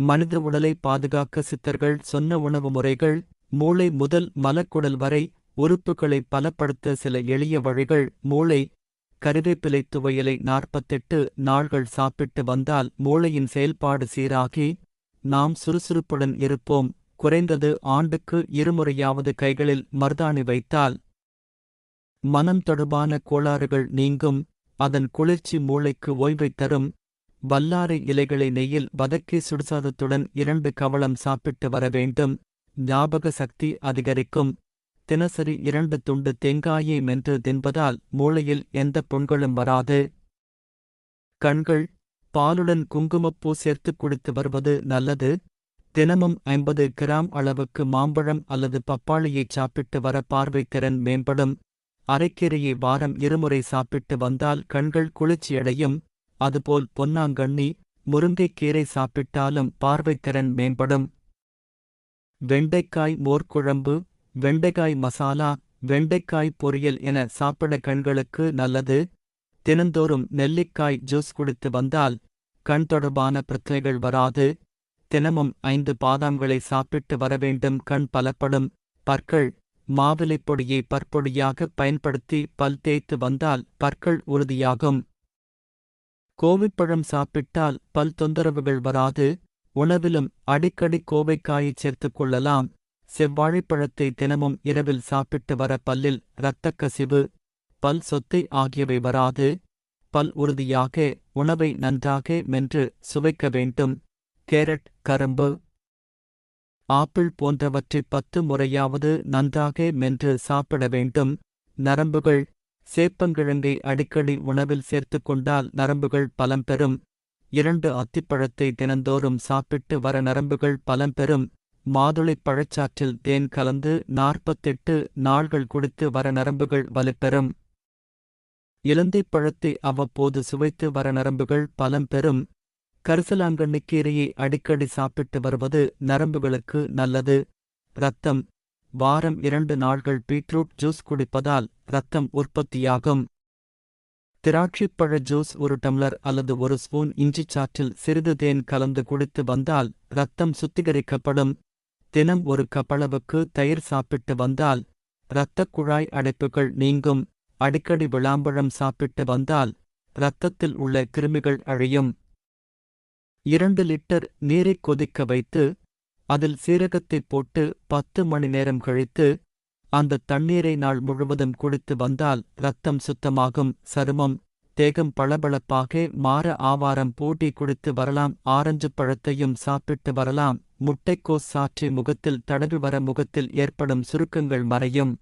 மனித உடலை பாதுகாக்க சித்தர்கள் சொன்ன உணவு முறைகள் மூளை முதல் மலக்குடல் வரை உறுப்புகளை பலப்படுத்த சில எளிய வழிகள் மூளை கருவேப்பிலை துவையலை நாற்பத்தெட்டு நாள்கள் சாப்பிட்டு வந்தால் மூளையின் செயல்பாடு சீராகி நாம் சுறுசுறுப்புடன் இருப்போம். குறைந்தது ஆண்டுக்கு இருமுறையாவது கைகளில் மருதாணி வைத்தால் மனம் தொடர்பான கோளாறுகள் நீங்கும். அதன் குளிர்ச்சி மூளைக்கு ஓய்வைத் தரும். வல்லாறு இலைகளை நெய்யில் வதக்கி சுடுசாதத்துடன் இரண்டு கவளம் சாப்பிட்டு வர வேண்டும். ஞாபக சக்தி அதிகரிக்கும். தினசரி இரண்டு துண்டு தேங்காயை மென்று தின்பதால் மூளையில் எந்த புண்களும் வராது. கண்கள் பாலுடன் குங்குமப்பூ சேர்த்து குடித்து வருவது நல்லது. தினமும் ஐம்பது கிராம் அளவுக்கு மாம்பழம் அல்லது பப்பாளியை சாப்பிட்டு வர பார்வை திறன் மேம்படும். அரைக்கீரையை வாரம் இருமுறை சாப்பிட்டு வந்தால் கண்கள் குளிர்ச்சியடையும். அதுபோல் பொன்னாங்கண்ணி முருங்கைக்கீரை சாப்பிட்டாலும் பார்வைத்திறன் மேம்படும். வெண்டைக்காய் மோர்க்குழம்பு வெண்டைக்காய் மசாலா வெண்டைக்காய் பொரியல் என சாப்பிட கண்களுக்கு நல்லது. தினந்தோறும் நெல்லிக்காய் ஜூஸ் குடித்து வந்தால் கண் தொடர்பான பிரச்சனைகள் வராது. தினமும் ஐந்து பாதாம்களை சாப்பிட்டு வரவேண்டும் கண் பலப்படும். பற்கள் மாவிலைப்பொடியை பற்பொடியாக பயன்படுத்தி பல் தேய்த்து வந்தால் பற்கள் உறுதியாகும். கோவைப்பழம் சாப்பிட்டால் பல் தொந்தரவுகள் வராது. உணவிலும் அடிக்கடி கோவைக்காயைச் சேர்த்துக் கொள்ளலாம். செவ்வாழைப்பழத்தை தினமும் இரவில் சாப்பிட்டு வர பல்லில் இரத்தக் கசிவு பல் சொத்தை ஆகியவை வராது. பல் உறுதியாக உணவை நன்றாக மென்று சுவைக்க வேண்டும். கேரட் கரும்பு ஆப்பிள் போன்றவற்றை பத்து முறையாவது நன்றாக மென்று சாப்பிட வேண்டும். நரம்புகள் சேப்பங்கிழங்கை அடிக்கடி உணவில் சேர்த்துக் கொண்டால் நரம்புகள் பலம் பெறும். இரண்டு அத்திப்பழத்தை தினந்தோறும் சாப்பிட்டு வர நரம்புகள் பலம் பெறும். மாதுளைப் பழச்சாற்றில் தேன் கலந்து நாற்பத்தெட்டு நாள்கள் குடித்து வர நரம்புகள் வலுப்பெறும் இலந்தைப் பழத்தை அவ்வப்போது சுவைத்து வர நரம்புகள் பலம் பெறும். கரிசலாங்கண்ணிக்கீரையை அடிக்கடி சாப்பிட்டு வருவது நரம்புகளுக்கு நல்லது. இரத்தம். வாரம் இரண்டு நாள்கள் பீட்ரூட் ஜூஸ் குடிப்பதால் இரத்தம் உற்பத்தியாகும். திராட்சைப்பழ ஜூஸ் ஒரு டம்ளர் அல்லது ஒரு ஸ்பூன் இஞ்சிச் சாற்றில் சிறிது தேன் கலந்து குடித்து வந்தால் இரத்தம் சுத்திகரிக்கப்படும். தினம் ஒரு கப்பளவுக்கு தயிர் சாப்பிட்டு வந்தால் இரத்தக் குழாய் அடைப்புகள் நீங்கும். அடிக்கடி விளாம்பழம் சாப்பிட்டு வந்தால் இரத்தத்தில் உள்ள கிருமிகள் அழியும். இரண்டு லிட்டர் நீரைக் கொதிக்க வைத்து அதில் சீரகத்தைப் போட்டு பத்து மணி நேரம் கழித்து அந்த தண்ணீரை நாள் முழுவதும் குடித்து வந்தால் ரத்தம் சுத்தமாகும் சருமம் தேகம் பளபளப்பாக மாற ஆவாரம் பூட்டி குடித்து வரலாம் ஆரஞ்சு பழத்தையும் சாப்பிட்டு வரலாம் முட்டைக்கோஸ் சாற்றி முகத்தில் தடவி வர முகத்தில் ஏற்படும் சுருக்கங்கள் மறையும்.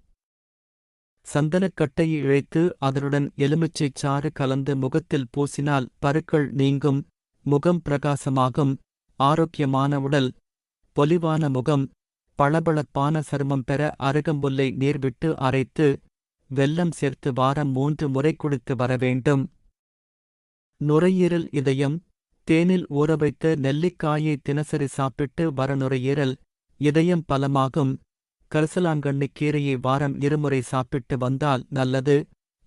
சந்தனக்கட்டையை இழைத்து அதனுடன் எலுமிச்சைச் சாறு கலந்து முகத்தில் பூசினால் பருக்கள் நீங்கும் முகம் பிரகாசமாகும் ஆரோக்கியமான உடல் பொலிவான முகம் பளபளப்பான சருமம் பெற அருகம்புல்லை நீர்விட்டு அரைத்து வெல்லம் சேர்த்து வாரம் மூன்று முறை குடித்து வர வேண்டும். நுரையீரல் இதயம் தேனில் ஊறவைத்த நெல்லிக்காயை தினசரி சாப்பிட்டு வர நுரையீரல் இதயம் பலமாகும். கரிசலாங்கண்ணி கீரையை வாரம் இருமுறை சாப்பிட்டு வந்தால் நல்லது.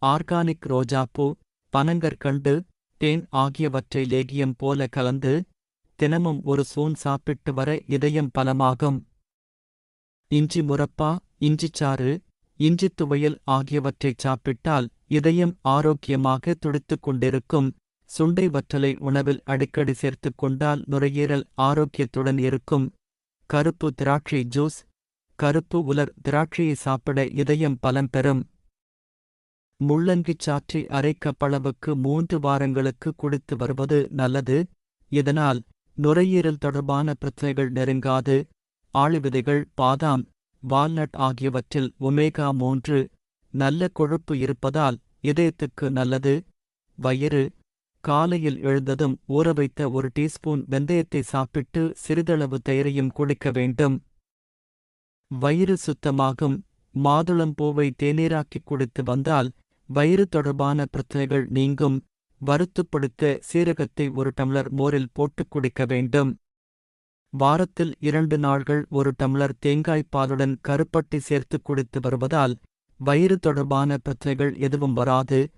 ஆர்கானிக் ரோஜாப்பூ பனங்கற்கண்டு தேன் ஆகியவற்றை லேகியம் போல கலந்து தினமும் ஒரு சூன் சாப்பிட்டு வர இதயம் பலமாகும். இஞ்சி முரப்பா இஞ்சிச்சாறு இஞ்சித் துவையல் ஆகியவற்றைச் சாப்பிட்டால் இதயம் ஆரோக்கியமாக துடித்துக் கொண்டிருக்கும். சுண்டை வற்றலை உணவில் அடிக்கடி சேர்த்துக் கொண்டால் நுரையீரல் ஆரோக்கியத்துடன் இருக்கும். கருப்பு திராட்சை ஜூஸ் கருப்பு உலர் திராட்சையை சாப்பிட இதயம் பலம் பெறும். முள்ளங்கிச் சாற்றை அரைக்கப்பளவுக்கு மூன்று வாரங்களுக்கு குடித்து வருவது நல்லது. இதனால் நுரையீரல் தொடர்பான பிரச்சனைகள் நெருங்காது. ஆளிவிதைகள் பாதாம் வால்நட் ஆகியவற்றில் ஒமேகா மூன்று நல்ல கொழுப்பு இருப்பதால் இதயத்துக்கு நல்லது. வயிறு காலையில் எழுந்ததும் ஊற வைத்த ஒரு டீஸ்பூன் வெந்தயத்தை சாப்பிட்டு சிறிதளவு தயிரையும் குடிக்க வேண்டும். வயிறு சுத்தமாகும். மாதுளம்பூவை தேநீராக்கி குடித்து வந்தால் வயிறு தொடர்பான பிரச்சனைகள் நீங்கும். வறுத்துப்படுத்த சீரகத்தை ஒரு டம்ளர் மோரில் போட்டுக் குடிக்க வேண்டும். வாரத்தில் இரண்டு நாள்கள் ஒரு டம்ளர் தேங்காய் பாலுடன் கருப்பட்டி சேர்த்து குடித்து வருவதால் வயிறு தொடர்பான பிரச்சனைகள் எதுவும் வராது.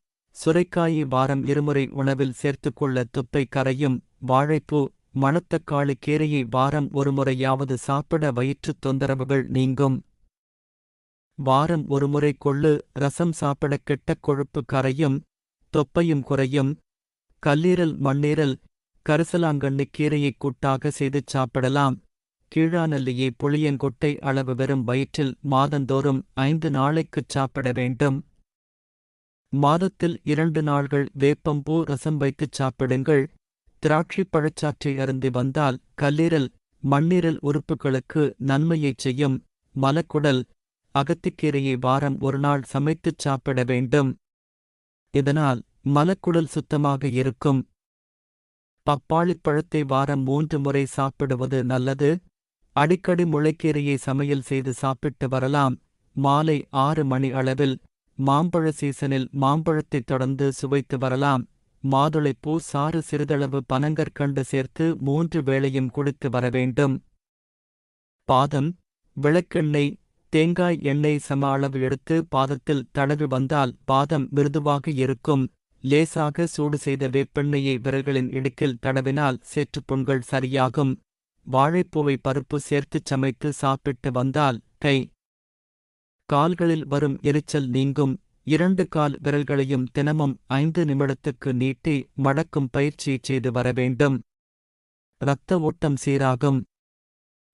சுரைக்காயை வாரம் இருமுறை உணவில் சேர்த்துக்கொள்ள துப்பை கரையும் வாழைப்பூ மணத்தக்காளி கீரையை வாரம் ஒருமுறையாவது சாப்பிட வயிற்றுத் தொந்தரவுகள் நீங்கும். வாரம் ஒருமுறை கொள்ளு ரசம் சாப்பிட கெட்ட கொழுப்பு கரையும் தொப்பையும் குறையும். கல்லீரல் மண்ணீரல் கரிசலாங்கண்ணி கீரையை கூட்டாக செய்து சாப்பிடலாம். கீழாநெல்லியை புளியங்கொட்டை அளவு வெறும் வயிற்றில் மாதந்தோறும் ஐந்து நாளைக்குச் சாப்பிட வேண்டும். மாதத்தில் இரண்டு நாள்கள் வேப்பம்பூ ரசம் வைத்துச் சாப்பிடுங்கள். திராட்சை பழச்சாற்றை அருந்தி வந்தால் கல்லீரல் மண்ணீரல் உறுப்புகளுக்கு நன்மையைச் செய்யும். மலக்குடல் அகத்திக்கீரையை வாரம் ஒரு நாள் சமைத்துச் சாப்பிட வேண்டும். இதனால் மலக்குடல் சுத்தமாக இருக்கும். பப்பாளிப் பழத்தை வாரம் மூன்று முறை சாப்பிடுவது நல்லது. அடிக்கடி முளைக்கீரையை சமையல் செய்து சாப்பிட்டு வரலாம். மாலை ஆறு மணி அளவில் மாம்பழ சீசனில் மாம்பழத்தைத் தொடர்ந்து சுவைத்து வரலாம். மாதுளைப்பூ சாறு சிறிதளவு பனங்கற்கண்டு சேர்த்து மூன்று வேளையும் குடித்து வர வேண்டும். பாதம் விளக்கெண்ணெய் தேங்காய் எண்ணெய் சம அளவு எடுத்து பாதத்தில் தடவி வந்தால் பாதம் மிருதுவாக இருக்கும். லேசாக சூடு செய்த வேப்பெண்ணெயை விரல்களின் இடுக்கில் தடவினால் சேற்றுப் புண்கள் சரியாகும். வாழைப்பூவை பருப்பு சேர்த்துச் சமைத்து சாப்பிட்டு வந்தால் கை. கால்களில் வரும் எரிச்சல் நீங்கும். இரண்டு கால் விரல்களையும் தினமும் ஐந்து நிமிடத்துக்கு நீட்டி மடக்கும் பயிற்சி செய்து வர வேண்டும். இரத்த ஓட்டம் சீராகும்.